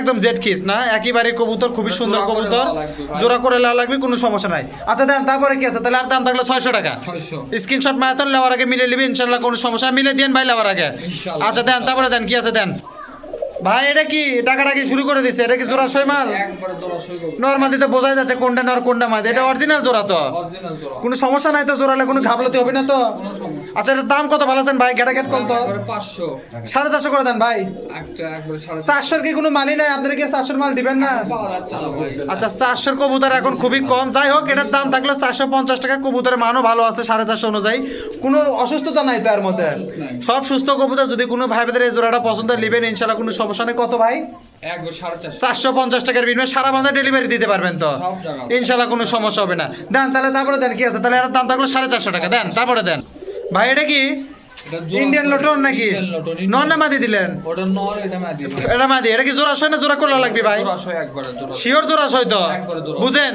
একদম Z kiss না? একেবারে কবুতর খুবই সুন্দর কবুতর। জোড়া করে লাল লাগবে কোনো সমস্যা নাই। আচ্ছা দেন তারপরে কি আছে? তাহলে আর দাম থাকল ছয়শো টাকা। স্ক্রিনশট মারাথন লেওয়ার আগে মিলে নিবি ইনশাল্লাহ কোনো সমস্যা মিলে দেন ভাই লেওয়ার আগে। আচ্ছা দেন তারপরে দেন কি আছে দেন? ভাই এটা কি টাকাটা কি শুরু করে দিচ্ছে এটা কি জোড়া ছয় মাল? নর্মাদিতে বোঝাই যাচ্ছে কোনটা নর কোনটা মাদি এটা অরিজিনাল জোড়া তো? কোনো সমস্যা নাই তো জোড়ালে? কোনো ঘাবলাতে হবে না তো? আচ্ছা এটার দাম কত ভালো আছেন ভাই? গেটা গেট কত পাঁচশো। সাড়ে চারশো করে দেন ভাই। চারশোর কি কোনো মালই নাই? আপনারা কি চারশোর মাল দিবেন না? আচ্ছা চারশোর কবুতর এখন খুবই কম। যাই হোক এটার দাম থাকল চারশো পঞ্চাশ টাকা। কবুতরের মানও ভালো আছে সাড়ে চারশো অনুযায়ী। কোনো অসুস্থতা নাই তো এর মধ্যে? সব সুস্থ কবুতর। যদি কোনো ভাই এই জোড়াটা পছন্দ নেবেন। ইনশাল্লাহ কোনো সমস্যা নেই। কত ভাই? চারশো। পঞ্চাশ টাকার বিনিময়ে সারা বান্ধা ডেলিভারি দিতে পারবেন তো? ইনশাল্লাহ কোনো সমস্যা হবে না। দেন তাহলে তারপরে দেন কি আছে? তাহলে এর দাম থাকল সাড়ে চারশো টাকা। দেন তারপরে দেন। ভাই এটা কি? ইন্ডিয়ান লটন নাকি? নন না মাদি দিলেন? এটা মাদি। এটা কি জোড়া সয় না জোড়া করলা লাগবে ভাই? শিওর জোড়া সয়। তো? বুঝেন?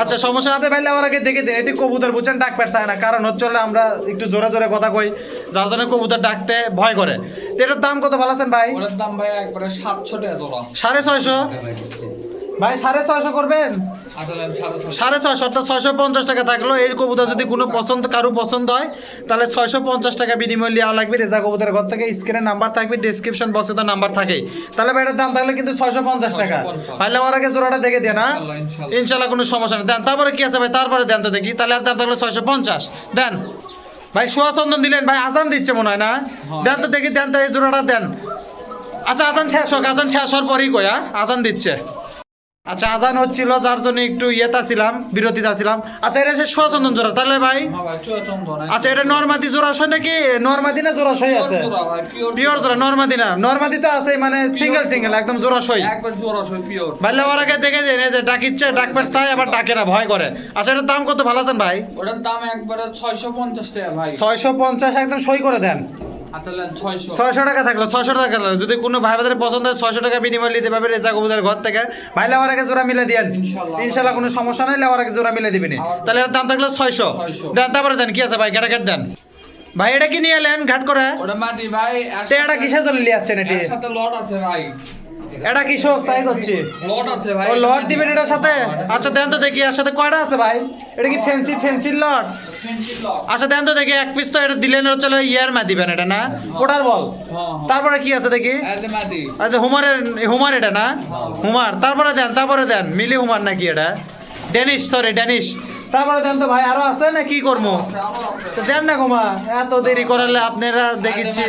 আচ্ছা সমস্যা না ভাই আমার আগে দেখে দেন। এটি কবুতর বুঝছেন? ডাক পারছে না। কারণ হচ্ছে আমরা একটু জোরে জোরে কথা কই। যার জন্য কবুতর ডাকতে ভয় করে। এটার দাম কত ভালো আছেন ভাই? ওটার দাম ভাই একবারে সাতশো টাকা সাড়ে ছয়শো? ভাই সাড়ে ছয়শো করবেন? সাড়ে ছশো সাড়ে ছয়শো অর্থাৎ ছয়শো পঞ্চাশ টাকা থাকল। এই কবুতর যদি কোনো পছন্দ কারও পছন্দ হয় তাহলে ছয়শো পঞ্চাশ টাকা বিনিময় নেওয়া লাগবে। রেজা কবুতরের ঘর থেকে স্ক্রিনে নাম্বার থাকবে ডিসক্রিপশন বক্সে তো নাম্বার থাকে। তাহলে ভাই এটার দাম থাকলে কিন্তু ছয়শো পঞ্চাশ টাকা। 650 ভাই আমার আগে জোড়াটা দেখে দেন হ্যাঁ? ইনশাআল্লাহ ইনশাল্লাহ কোনো সমস্যা নেই। দেন তারপরে কি আছে ভাই? তারপরে দেন তো দেখি। তাহলে আর দাম থাকল ছয়শো পঞ্চাশ। দেন। ভাই সোয়া চন্দন দিলেন। ভাই আজান দিচ্ছে মনে হয় না? দেন তো দেখি দেন তো এই জোড়াটা দেন। আচ্ছা আজান শেষ হোক আজান শেষ হওয়ার পরই কয়া আজান দিচ্ছে। আচ্ছা আজান হচ্ছিল যার জন্য একটু ইয়েতা ছিলাম বিরতিতে ছিলাম আচ্ছা এটা সে সোয়া চন্দন জোড়া তাহলে ভাই? হ্যাঁ আচ্ছা এটা নর্মাদি জোড়াশয় নাকি নর্মাদি না জোড়াশয় আছে? জোড়া পিওর পিওর জোড়া নর্মাদি না। নর্মাদি তো আছে মানে সিঙ্গেল সিঙ্গেল একদম জোড়াশয় জোড়া পিওর। ভাই লেবার আগে দেখে যে এই যে ডাকিচ্ছে ডাক পাঠায় আবার ডাকে না ভয় করে। আচ্ছা এটার দাম কত ভালো আছেন ভাই? ওটার দাম একবারে ছয়শো পঞ্চাশ টাকা ভাই। ছয়শো পঞ্চাশ একদম সই করে দেন। ছয়শো। টাকা থাকল ছয়শো টাকা থাকল। যদি কোনো ভাই বাজারে পছন্দ হয় ছয়শো টাকা বিনিময় নিতে পারবে রেজা কবুদার ঘর থেকে। ভাই লেওয়ার আগে জোড়া মিলে দিয়েন ইনশাল্লাহ। কোনো সমস্যা নেই লেওয়ার আগে জোড়া মিলে দিবেন তাহলে এর দাম থাকল ছয়শো। 600 দেন তারপরে দেন কি আছে ভাই? ঘাটা ঘাট দেন। ভাই এটা কি নিয়ে এলেন? ঘাট করে। ওটা মাটি ভাই এটা কিসের জন্য নিয়ে যাচ্ছেন এটি? সাথে লট আছে ভাই। এটা কৃষক তাই করছি। লট আছে ভাই। ও লট দিবেন এটার সাথে? আচ্ছা দেন তো দেখি এর সাথে কয়টা আছে ভাই? এটা কি ফেন্সি ফেন্সির লট? Fancy lot. আচ্ছা দেন তো দেখি এক পিস তো এটা দিলেন চলে ইয়ার মা দিবেন এটা না? ওটার বল। হ্যাঁ তারপরে কি আছে দেখি? আচ্ছা হুমারের হুমার এটা না? হুমার তারপরে দেন তারপরে দেন মিলি হুমার নাকি এটা? ড্যানিশ সরি ড্যানিশ তারপরে দেন তো ভাই আরও আছে না কি করব তো দেন না ঘুমা। এত দেরি করালে আপনারা দেখিচ্ছি।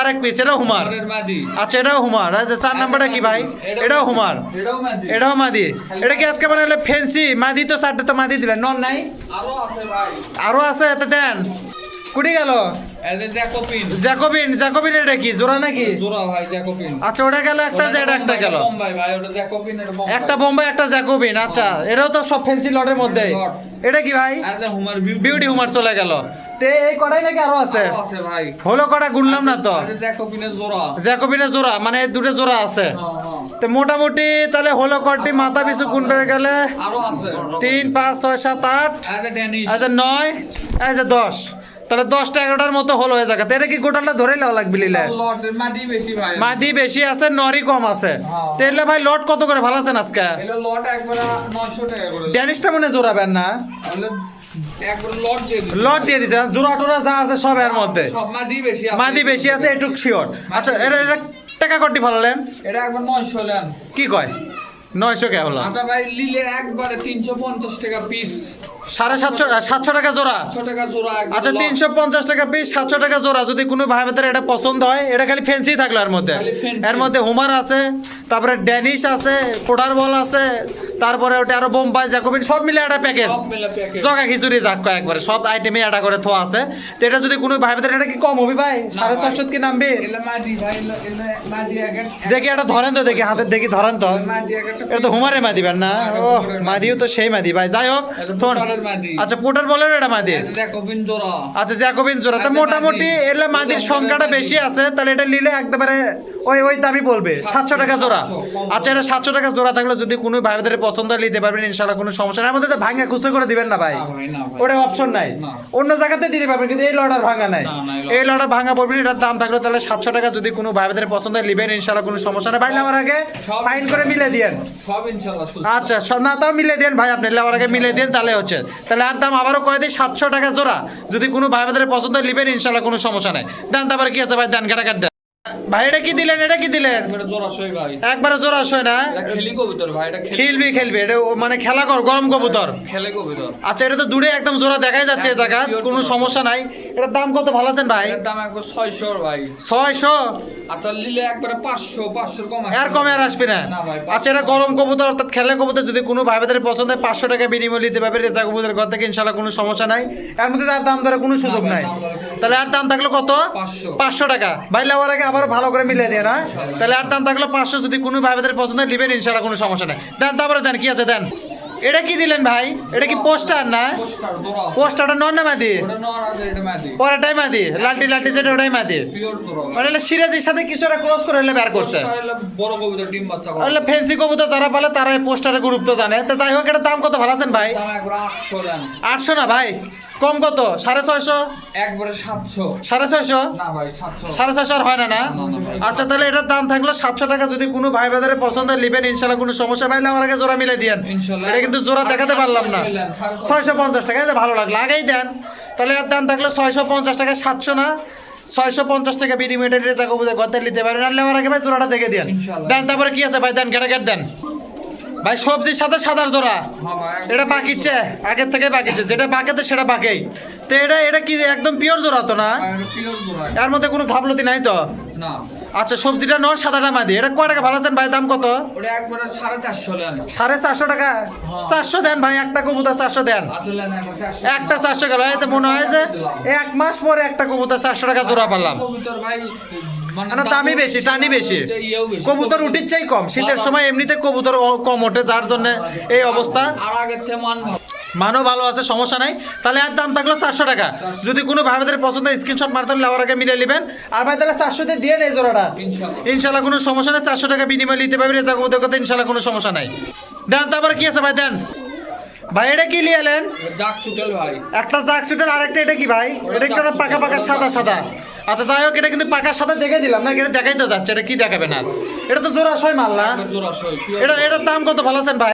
আরেক পিস এটাও হুমার। আচ্ছা এটাও হুমার। আচ্ছা চার নাম্বারটা কি ভাই? এটাও হুমার। এটাও মাদি। এটা কি আজকে বানালে ফেন্সি মাদি তো চারটে তো মাদি দিবেন। নন নাই? আরও আছে ভাই। আরও আছে এতে দেন। কুটি গেল? জ্যাকোবিন। জ্যাকোবিন এটা কি? জোড়া নাকি? জোড়া ভাই জ্যাকোপিন আচ্ছা ওটা গেল একটা যে একটা গেল। বোম্বাই ভাই ওটা জ্যাকোপিন এটা বোম্বাই। একটা বোম্বাই একটা জ্যাকোবিন আচ্ছা। এটাও তো সব ফেন্সি লটের মধ্যে এটা কি ভাই? এ হুমার বিউটি হুমার চলে গেল। তে এই কটাই নাকি আরও আছে? আছে ভাই। হলো কটা গুনলাম না তো? এজ জ্যাকোপিনের জোড়া। জ্যাকোবিনের জোড়া মানে দুটো জোড়া আছে। হ্যাঁ হ্যাঁ। তো মোটামুটি তাহলে হলো কটি? মাথা পিছু গুণ করে গেলে? আরও আছে। তিন পাঁচ ছয় সাত আট। আচ্ছা নয়। যে দশ। তাহলে দশটা এগারোটার মতো হলো হয়ে যাবে এটা কি গোটাটা ধরে নেওয়া লাগবে লিলে? লটের বেশি ভাই। মাদি বেশি আছে নরি কম আছে। হ্যাঁ। তাহলে ভাই লট কত করে? ভালো আছেন আজকে? এলো লট একবার 900 টাকা করে। ড্যানিশটা মনে জোড়াবেন না? লট দিয়ে জোড়া টোরা যা আছে সব এর মধ্যে। মাদি বেশি আছে। এটুক শিওর আচ্ছা এটা এটা টাকা কটি ভালোলেন এটা একবার 900 কি কয়? নয়শো কে হলো? আটা ভাই লিলে একবারে 350 টাকা পিস সাড়ে সাতশো সাতশো টাকা জোড়া। টাকা জোড়া আচ্ছা তিনশো পঞ্চাশ টাকা পিস সাতশো টাকা জোড়া। যদি কোনো ভাই ভেতরে এটা পছন্দ হয় এটা খালি ফেন্সি থাকল এর মধ্যে। এর মধ্যে হুমার আছে তারপরে ড্যানিশ আছে কোটার বল আছে তারপরে ওটা আরও বোম্বাই জ্যাকোবিন সব মিলে একটা প্যাকেজ সব মিলে প্যাকেজ জগা খিচুড়ি যাক একবারে সব আইটেমে এটা করে থোয়া আছে। তো এটা যদি কোনো ভাই ভাইদের এটা কি কম হবে ভাই? সাড়ে ছশো কি নামবে? এলে মাদি ভাই এলে এলে মাদি আগে দেখি এটা ধরেন তো দেখি হাতের দেখি ধরেন তো। এটা তো হুমারে মা দিবেন না? ও মাদিও তো সেই মাদি ভাই। যাই হোক আচ্ছা পোটার বলেন এটা মাদি। আচ্ছা জ্যাকোবিন জোড়া। তো আচ্ছা, মোটামুটি মাদি। এলে মাদির সংখ্যাটা বেশি আছে তাহলে এটা নিলে একেবারে ওই ওই দামই বলবে। সাতশো টাকা জোড়া। আচ্ছা এটা সাতশো টাকা জোড়া থাকলে যদি কোনো ভাই বোনদের পছন্দ নিতে পারবেন ইনশাল্লাহ কোনো সমস্যা নেই। আমাদের তো ভাঙা খুচরো করে দিবেন না ভাই। ওটা অপশন নাই। অন্য জায়গাতে দিতে পারবেন কিন্তু এই লটার ভাঙা নাই। এই লটার ভাঙা পড়বেন এটার দাম থাকলে তাহলে সাতশো টাকা যদি কোনো ভাই বোনদের পছন্দ নিবেন ইনশাল্লাহ কোনো সমস্যা নেই। ভাই নেওয়ার আগে ফাইন করে মিলে দিয়েন। আচ্ছা না তাও মিলে দেন ভাই আপনি। নেওয়ার আগে মিলে দেন তাহলে হচ্ছে। তাহলে আর দাম আবারও কয়ে দিই সাতশো টাকা জোড়া। যদি কোনো ভাই বোনদের পছন্দ নিবেন ইনশাল্লাহ কোনো সমস্যা নাই। দেন তারপরে কি আছে ভাই? দেন কাটা কাট ভাই এটা কি দিলেন? এটা কি দিলেন? একবারে আসবে না? খেলি কবিতর ভাই এটা খেলবি খেলবি। এটা মানে খেলা কর গরম কবুতর। খেলে কবিতর। আচ্ছা এটা তো দূরে একদম জোড়া দেখাই যাচ্ছে এই জায়গা কোনো সমস্যা নাই। এটার দাম কত? ভালো আছেন ভাই? দাম একবার ছয়শো ভাই। ছয়শো? আচ্ছা নিলে একবারে পাঁচশো পাঁচশোর কম আর কমে আর আসবে না? আচ্ছা এটা গরম কবুতর অর্থাৎ খেলে কবুতর যদি কোনো ভাই পছন্দ হয় পাঁচশো টাকা বিনিময় নিতে পারবে রেজা কবুতর ঘর থেকে ইনশাল্লাহ কোনো সমস্যা নাই। এর মধ্যে তার দাম ধরে কোনো সুযোগ নাই। তাহলে আর দাম থাকল কত? পাঁচশো। পাঁচশো টাকা। ভাই লেওয়ার আগে আবার ভালো করে মিলিয়ে দিয়ে না? তাহলে আর দাম থাকল পাঁচশো যদি কোনো ভাই বোনদের পছন্দ নিবেন ইনশাল্লাহ কোনো সমস্যা নাই। দেন তারপরে দেন কি আছে দেন? এটা কি দিলেন ভাই? এটা কি পোস্টার না? পোস্টারটা নন না মাদি? পরেরটাই মাদি। লালটি লালটি যেটা ওটাই মাদি। মানে সিরাজের সাথে কিছু একটা ক্রস করে বের করছে। বড় করে ফেন্সি কবুতর। যারা পালে তারা এই পোস্টারের গুরুত্ব জানে। তো যাই হোক এটা দাম কত ভালো আছেন ভাই? আটশো না ভাই? কম কত? সাড়ে ছয়শো? একবারে সাতশো। সাড়ে ছয়শো? না ভাই সাতশো। সাড়ে ছয়শো আর হয় না না। আচ্ছা তাহলে এটার দাম থাকল সাতশো টাকা। যদি কোনো ভাই বাজারে পছন্দ নিবেন ইনশাল্লাহ কোনো সমস্যা পাইলে আমার আগে জোড়া মিলে দিয়েন। এটা কিন্তু জোড়া দেখাতে পারলাম না। ছয়শো পঞ্চাশ টাকা। ভালো লাগল। আগেই দেন। তাহলে এর দাম থাকল ছয়শো পঞ্চাশ টাকা সাতশো না? ছয়শো পঞ্চাশ টাকা বিডি মিটার রেজা কবুতর গতে নিতে পারেন। আর নেওয়ার আগে ভাই জোড়াটা দেখে দেন দেন তারপরে কি আছে ভাই? দেন কেটে কেটে দেন। ভাই সবজির সাথে সাদার জোড়া। হ্যাঁ এটা পাকিচ্ছে আগের থেকে পাকিচ্ছে যেটা পাকেতে সেটা পাকেই। তো এটা এটা কি একদম পিওর জোড়া তো না? জোড়া। এর মধ্যে কোনো ঘাবলতি নাই তো? না। আচ্ছা সবজিটা নয় সাদাটা মাদি এটা কয় টাকা ভালো আছেন ভাই দাম কত? সাড়ে চারশো দেন সাড়ে চারশো টাকা? চারশো দেন ভাই একটা কবুতর চারশো দেন। চারশো একটা চারশো গেল মনে হয় যে এক মাস পরে একটা কবুতর চারশো টাকা জোড়া পারলাম। ভাই মানে না, দামই বেশি, টানই বেশি। কবুতর উঠির চাই কম। শীতের সময় এমনিতে কবুতর কম ওঠে যার জন্য এই অবস্থা। আর আগের থেকে মান মানও ভালো আছে সমস্যা নাই। তাহলে আর দাম থাকল চারশো টাকা। যদি কোনো ভাইদের পছন্দ স্ক্রিনশট মারতে হলে আমার আগে মিলে নেবেন। আর ভাই তাহলে চারশোতে দিয়ে নেই জোড়াটা। ইনশাল্লাহ। কোনো সমস্যা নেই চারশো টাকা বিনিময় নিতে পারবেন রেজা কবুতর কথা ইনশাল্লাহ কোনো সমস্যা নাই। দেন তারপর কি আছে ভাই দেন। ভাই এটা কি জাক চুটেল ভাই। একটা জাক সুটের আরেকটা এটা কি ভাই? এটা একটা পাকা পাকা সাদা সাদা। আচ্ছা যাই হোক এটা কিন্তু পাকার সাথে দেখে দিলাম না এটা দেখাই তো যাচ্ছে এটা কি দেখাবে না? এটা তো জোড়া সই মাল না? এটা এটার দাম কত ভালো আছেন ভাই?